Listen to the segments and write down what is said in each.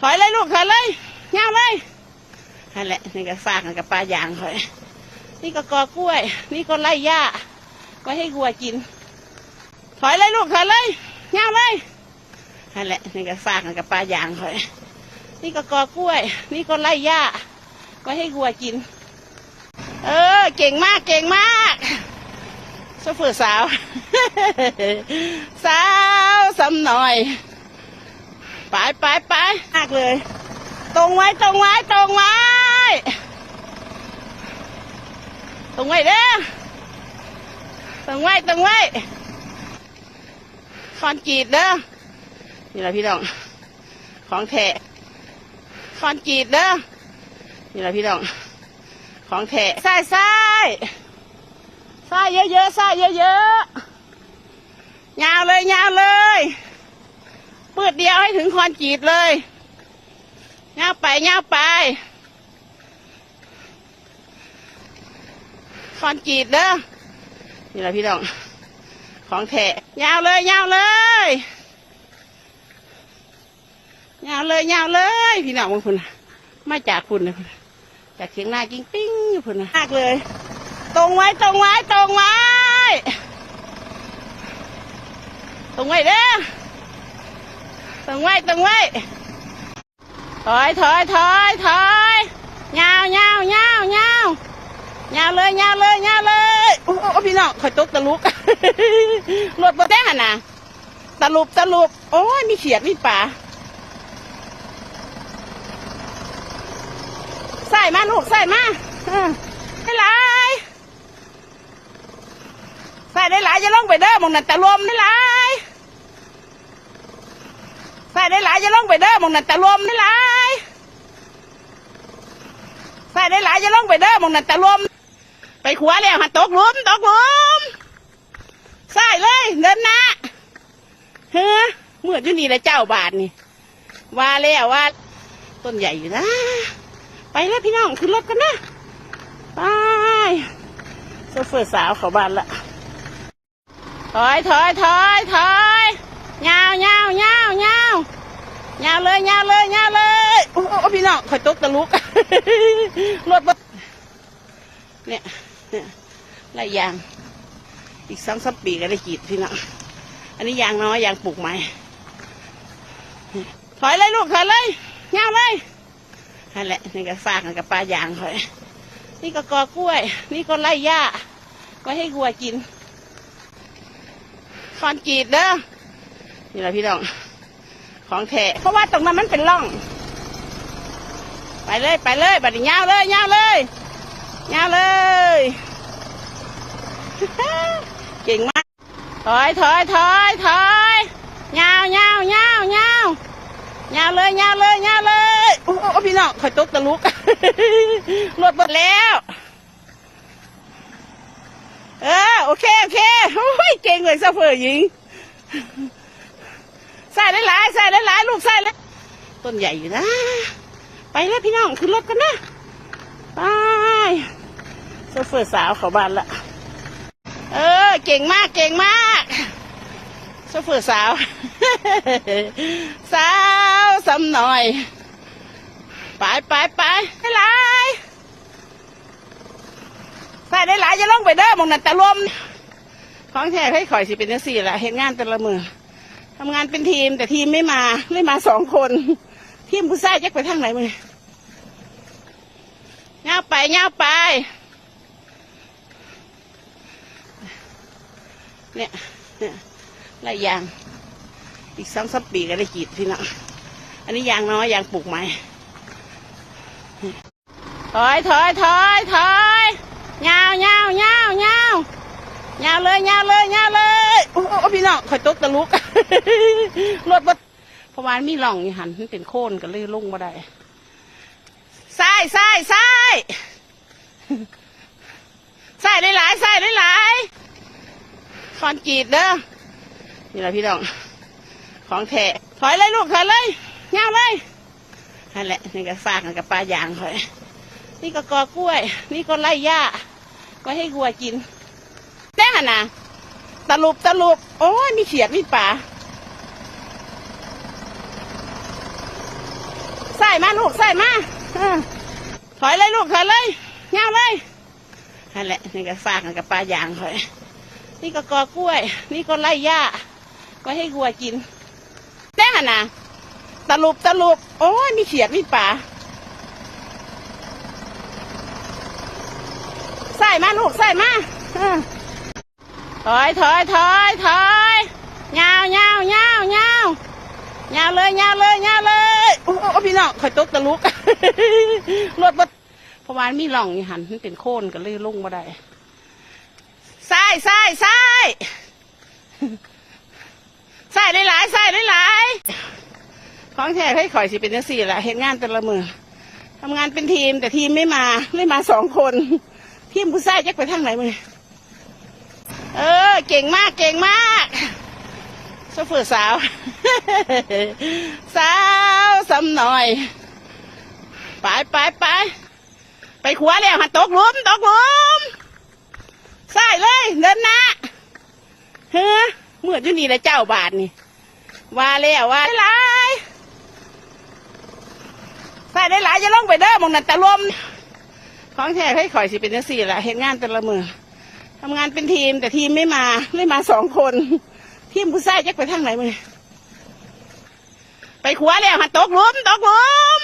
ถอยเลยลูกถอยเลยเงาเลยนั่นแหละนี่ก็ฝากกันกับปลายางคอยนี่ก็กอกล้วย นี่ก็ไล่หญ้าไว้ให้วัวกิน ถอยเลยลูกถอยเลยเงาเลยนั่นแหละนี่ก็ฝากกันกับปลายางคอยนี่ก็กอกล้วย นี่ก็ไล่หญ้าไว้ให้วัวกิน เออ เก่งมากเก่งมากโซเฟอร์สาว สาวสำหน่อย ไปไปไปมากเลย ตรงไว้ตรงไว้ตรงไว้ ตรงไว้เด้อตรงไว้ตรงไว้คอนกรีตเด้อนี่แหละพี่น้อง ของแท้คอนกรีตเด้อนี่แหละพี่น้อง ของแท้ใส่ใส่ใส่เยอะๆใส่เยอะๆยาวเลยยาวเลย ปืดเดียวให้ถึงคอนกรีตเลยเงาไปเงาไป คอนกรีตเด้อนี่แหละพี่น้อง ของแท้ยาวเลยยาวเลยยาวเลยยาวเลย พี่น้องบางคนน่ะมาจากคุณนะพุ่นน่ะจากเสียงหน้ากิ้งปิ้งอยู่พุ่นนะมากเลย ตรงไว้ตรงไว้ตรงไว้ ตรงไว้เด้อ ตรงไว้ตรงไว้ถอยถอยถอยถอยยาวยาวยาวยาวยาวเลยยาวเลยยาวเลยโอ้พี่น้องคอยตกตะลุกรถบดแดงอะนะตะลุบตะลุบโอ้ยมีเขียดมีป่าใส่มาลูกใส่มาได้หลายใส่ได้หลายจะลงไปเด้อมองนั่นตะลมได้หลาย ใส่ได้หลายจะลงไปเด้อมองนั่นตะลมได้หลายใส่ได้หลายจะลงไปเด้อมองนั่นตะลม ไปขวาแล้วหันตกหลุมตกหลุมใส่เลยเดินหน้าเฮ้อเมื่ออยู่นี่และเจ้าบาทนี่ว่าแล้วว่า ต้นใหญ่อยู่นะ ไปแล้วพี่น้องขึ้นรถกันนะไปโซเฟอร์สาวเขาบ้านละถอยถอยถอยถอย ยาวยาวยาวยาวยาวเลยยาวเลยยาวเลยโอ้โอ้พี่น้องคอยตกตะลุกรถบเนี่ยเนี่ยไรยาง อีกสองสามปีก็ได้กีดพี่น้องอันนี้ยางน้อยยางปลูกใหม่ถอยเลยลูกถอยเลยยาวเลยนั่นแหละนี่ก็ฝากกันกับปลายางคอยนี่ก็กอกล้วย นี่ก็ไล่หญ้าไว้ให้วัวกินคอนกรีตเด้อ นี่แหละพี่น้อง ของแท้เพราะว่าตรงนั้นมันเป็นร่อง ไปเลยไปเลยบัดนี้ยาวเลยยาวเลยยาวเลย เก่งมาก ถอยถอยถอยถอยยาวยาวยาวยาวยาวเลยยาวเลยยาวเลยโอ้พี่น้องคอยตกตะลุกรถหมดแล้ว เออโอเคโอเคโอ้ยเก่งเลยโซเฟอร์หญิง ใส่ได้หลายใส่ได้หลายลูกใส่เลยต้นใหญ่อยู่นะ ไปแล้วพี่น้องขึ้นรถกันนะไปโซเฟอร์สาวเขาบ้านละเออ เก่งมากเก่งมากโซเฟอร์สาว สาวสำหน่อย ไปไปไปได้หลายใส่ได้หลายจะลงไปเด้อมองนั่นตะลมของแท้ให้ข่อยสิเป็นจังสี่ละเห็นงานแต่ละมือ ทำงานเป็นทีมแต่ทีมไม่มา ไม่มาสองคน ทีมผู้ชายจักไปทางไหนมือเงาไปเงาไป เนี่ยเนี่ยไรยาง อีกสองสปีก็ได้กีดพี่น้องอันนี้ยางน้อยยางปลูกใหม่ถอยถอยถอยถอยยาวยาวยาวยาวยาเลยยาเลยยาเลย โอ้โอ้พี่น้องคอยตกตะลุกรถบดเพราะว่ามีหล่องอยู่หันมันเป็นโค่นก็เลยลงมาได้ซ้ายซ้ายซ้ายซ้ายได้หลายซ้ายได้หลายคอนกรีตเด้อนี่แหละพี่น้อง ของแท้ถอยเลยลูกถอยเลยยาวเลยนั่นแหละนี่ก็ฝากกันกับปลายางคอย นี่ก็กอกล้วย นี่ก็ไล่หญ้าไว้ให้วัวกินแน่นะ ตลุบตลุบโอ้ยมีเขียดมีป่าใส่มาลูกใส่มาถอยเลยลูกถอยเลยเงาเลยนั่นแหละนี่ก็ฝากกันกับปลายางคอยนี่ก็กอกล้วย นี่ก็ไล่หญ้าไว้ให้วัวกินแน่นะตลุบตลุบโอ้ยมีเขียดมีป่าใส่มาลูกใส่มา ออถอยถอยถอยถอยยาวยาวยาวยาวยาวเลยยาวเลยยาวเลยโอ้โอ้พี่น้องคอยตกตะลุกรถบัดเพราะว่ามีหล่องหันมันเป็นโค่นก็เลยลงมาได้ใส่ใส่ใส่ใส่หลายๆใส่หลายๆของแท้ให้ข่อยสิเป็นจังสี่แหละเห็นงานแต่ละมือทำงานเป็นทีมแต่ทีมไม่มาไม่มาสองคน ทีมผู้ชายจักไปทางไหนมือ เออ เก่งมากเก่งมากโซเฟอร์สาว สาวสำหน่อย ไปไปไปไปขวาแล้วหันตกลุมตกลุมใส่เลยเดินหน้าเฮ้อเมื่อยู่นี่แหละเจ้าบาทนี่ว่าแล้วว่าได้หลายใส่ได้หลายจะลงไปเด้อมองนั่นตะลมของแท้ให้ข่อยสิเป็นจังสี่แหละเห็นงานแต่ละมือ ทำงานเป็นทีมแต่ทีมไม่มาไม่มาสองคน ทีมผู้ชายจักไปทางไหนมือไปขวาแล้วหันตกหลุมตกหลุม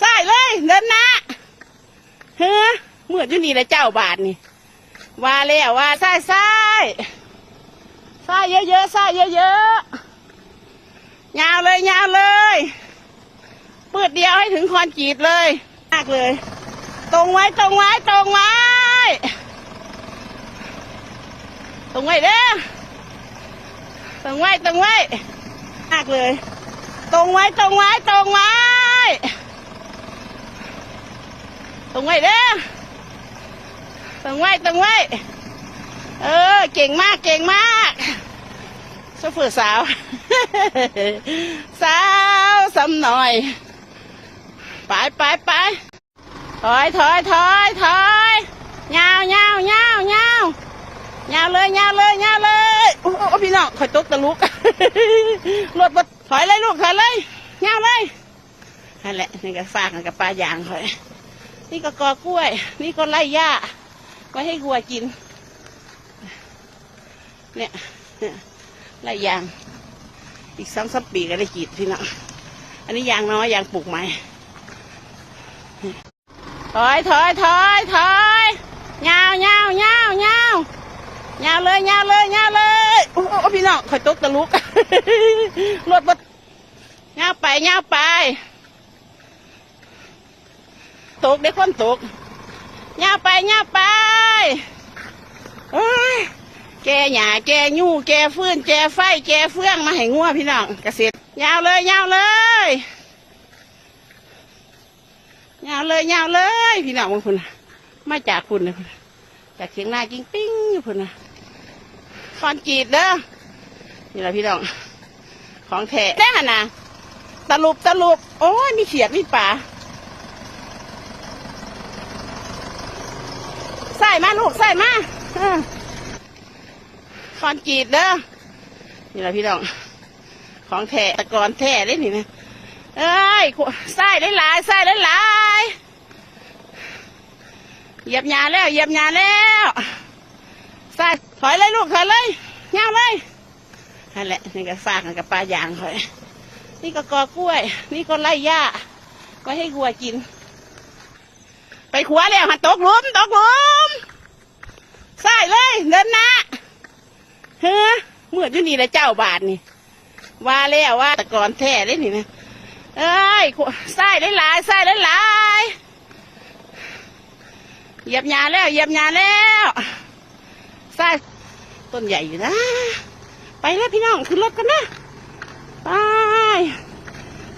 ใส่เลยเดินหน้าเฮ้อเมื่ออยู่นี่แหละเจ้าบาทนี่ว่าแล้วว่าใส่ใส่ใส่เยอะๆใส่เยอะๆยาวเลยยาวเลยปืดเดียวให้ถึงคอนกรีดเลยมากเลย ตรงไว้ตรงไว้ตรงไว้ ตรงไว้เด้อตรงไว้ตรงไว้มากเลย ตรงไว้ตรงไว้ตรงไว้ตรงไว้เด้อตรงไว้ตรงไว้เออ เก่งมากเก่งมากโซเฟอร์สาว สาวสำหน่อย ไปไปไปถอยถอยถอยถอยยาวยาวยาว ยาวยาเลยยาวเลยยาวเลยโอ้โอ้พี่น้องคอยตกตะลุกรถบดถอยเลยลูกถอยเลยยาวเลยนั่นแหละนี่ก็ฝากกับปลายางคอยนี่ก็กอกล้วย นี่ก็ไล่หญ้าไว้ให้วัวกิน เนี่ยไล่ยาง อีกสองสามปีก็ได้กีดพี่น้องอันนี้ยางน้อยยางปลูกใหม่ถอยถอยถอยถอยยาวยาวยาวยาว ยาวเลยยาวเลยยาวเลยโอ้พี่น้องคอยตกตะลุกรถบดยาวไปยาวไป ตกได้คนตกย่าไปย่าไปโอ้ยแกหยาแกยู่แกฟื้นแกไฟแกเฟื่องมาให้งัวพี่น้องเกษตรยาวเลยยาวเลยยาวเลยยาวเลย พี่น้องบางคนน่ะมาจากคุณนะพุ่นน่ะจากเสียงนากิ้งปิ้งอยู่พุ่นนะ คอนกรีดเด้อนี่แหละพี่น้อง ของแท้แน่นะตลุบตลุบโอ้ยมีเขียดมีป่าใส่มาลูกใส่มาอคอนกรีดเด้อนี่แหละพี่น้อง ของแท้ตะกอนแท้ได้นี่นะเอ้ยใส่ได้หลายใส่ได้หลายเหยียบยาแล้วเหยียบยาแล้ว อยเลยลูกถอยเลยเงาเลยนั่นแหละนี่ก็ฝากกันกับปลายางคอยนี่ก็กอกล้วย นี่ก็ไล่หญ้าไว้ให้วัวกิน ไปขวาแล้วหันตกหลุมตกหลุมใส่เลยเดินหน้าเฮ้อเมื่อยู่นี่แหละเจ้าบาทนี่ว่าแล้วว่าตะกอนแท้ได้นี่นะเอ้ยขวใส่ได้หลายใส่ได้หลายเหยียบยาแล้วเหยียบยาแล้วใส่ ต้นใหญ่อยู่นะ ไปแล้วพี่น้องขึ้นรถกันนะไป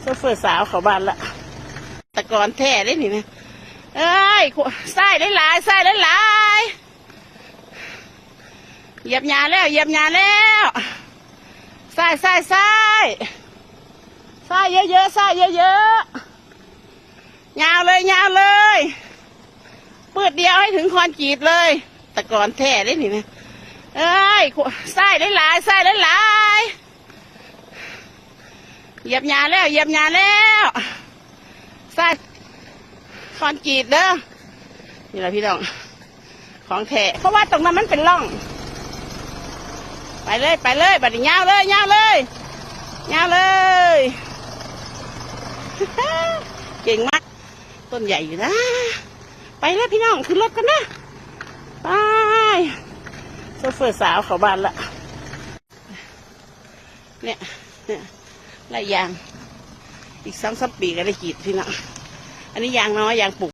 โซเฟอร์สาวเขาบ้านละตะกอนแท้ได้นี่นะเอ้ยขวใส่ได้หลายใส่ได้หลายเหยียบยาแล้วเหยียบยาแล้วใส่ใส่ใส่ใส่เยอะๆใส่เยอะๆยาวเลยยาวเลยปืดเดียวให้ถึงคอนกรีดเลย ตะกอนแท้ได้นี่นะ เอ้ยขวใส่ได้หลายใส่ได้หลายเหยียบยาแล้วเหยียบยาแล้วทรายคอนกรีตเด้อนี่แหละพี่น้อง ของแท้เพราะว่าตรงนั้นมันเป็นร่อง ไปเลยไปเลยบัดนี้ยาวเลยยาวเลยยาวเลย เก่งมาก ต้นใหญ่อยู่นะ ไปแล้วพี่น้องขึ้นรถกันนะ ไป โซเฟอร์สาวเขาบ้านละ เนี่ยเนี่ยไรยาง อีกสองสามปีก็ได้กีดพี่น้องอันนี้ยางน้อยยางปลูก